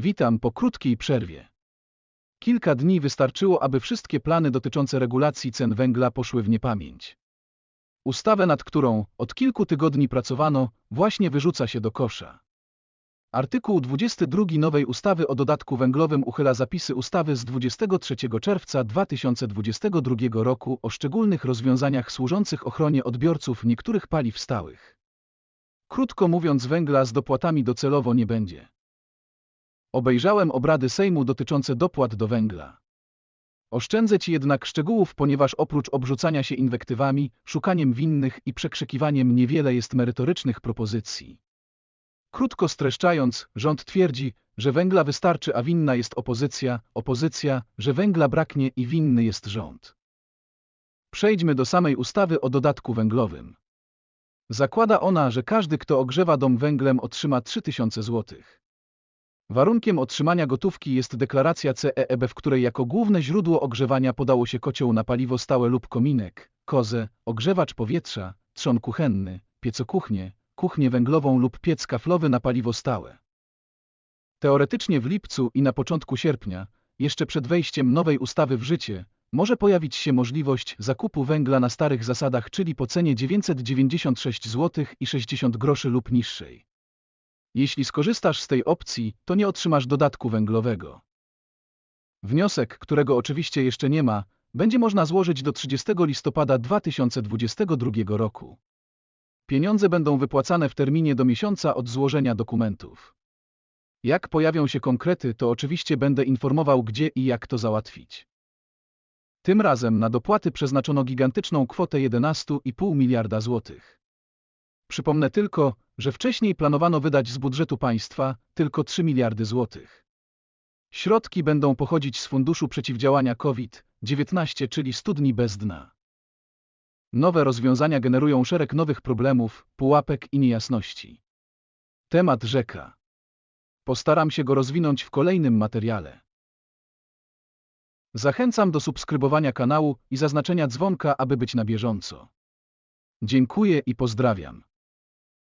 Witam po krótkiej przerwie. Kilka dni wystarczyło, aby wszystkie plany dotyczące regulacji cen węgla poszły w niepamięć. Ustawę, nad którą od kilku tygodni pracowano, właśnie wyrzuca się do kosza. Artykuł 22 nowej ustawy o dodatku węglowym uchyla zapisy ustawy z 23 czerwca 2022 roku o szczególnych rozwiązaniach służących ochronie odbiorców niektórych paliw stałych. Krótko mówiąc, węgla z dopłatami docelowo nie będzie. Obejrzałem obrady Sejmu dotyczące dopłat do węgla. Oszczędzę Ci jednak szczegółów, ponieważ oprócz obrzucania się inwektywami, szukaniem winnych i przekrzykiwaniem niewiele jest merytorycznych propozycji. Krótko streszczając, rząd twierdzi, że węgla wystarczy, a winna jest opozycja, opozycja, że węgla braknie i winny jest rząd. Przejdźmy do samej ustawy o dodatku węglowym. Zakłada ona, że każdy, kto ogrzewa dom węglem, otrzyma 3000 zł. Warunkiem otrzymania gotówki jest deklaracja CEEB, w której jako główne źródło ogrzewania podało się kocioł na paliwo stałe lub kominek, kozę, ogrzewacz powietrza, trzon kuchenny, piecokuchnię, kuchnię węglową lub piec kaflowy na paliwo stałe. Teoretycznie w lipcu i na początku sierpnia, jeszcze przed wejściem nowej ustawy w życie, może pojawić się możliwość zakupu węgla na starych zasadach, czyli po cenie 996 zł i 60 groszy lub niższej. Jeśli skorzystasz z tej opcji, to nie otrzymasz dodatku węglowego. Wniosek, którego oczywiście jeszcze nie ma, będzie można złożyć do 30 listopada 2022 roku. Pieniądze będą wypłacane w terminie do miesiąca od złożenia dokumentów. Jak pojawią się konkrety, to oczywiście będę informował, gdzie i jak to załatwić. Tym razem na dopłaty przeznaczono gigantyczną kwotę 11,5 miliarda złotych. Przypomnę tylko, że wcześniej planowano wydać z budżetu państwa tylko 3 miliardy złotych. Środki będą pochodzić z Funduszu Przeciwdziałania COVID-19, czyli studni bez dna. Nowe rozwiązania generują szereg nowych problemów, pułapek i niejasności. Temat rzeka. Postaram się go rozwinąć w kolejnym materiale. Zachęcam do subskrybowania kanału i zaznaczenia dzwonka, aby być na bieżąco. Dziękuję i pozdrawiam.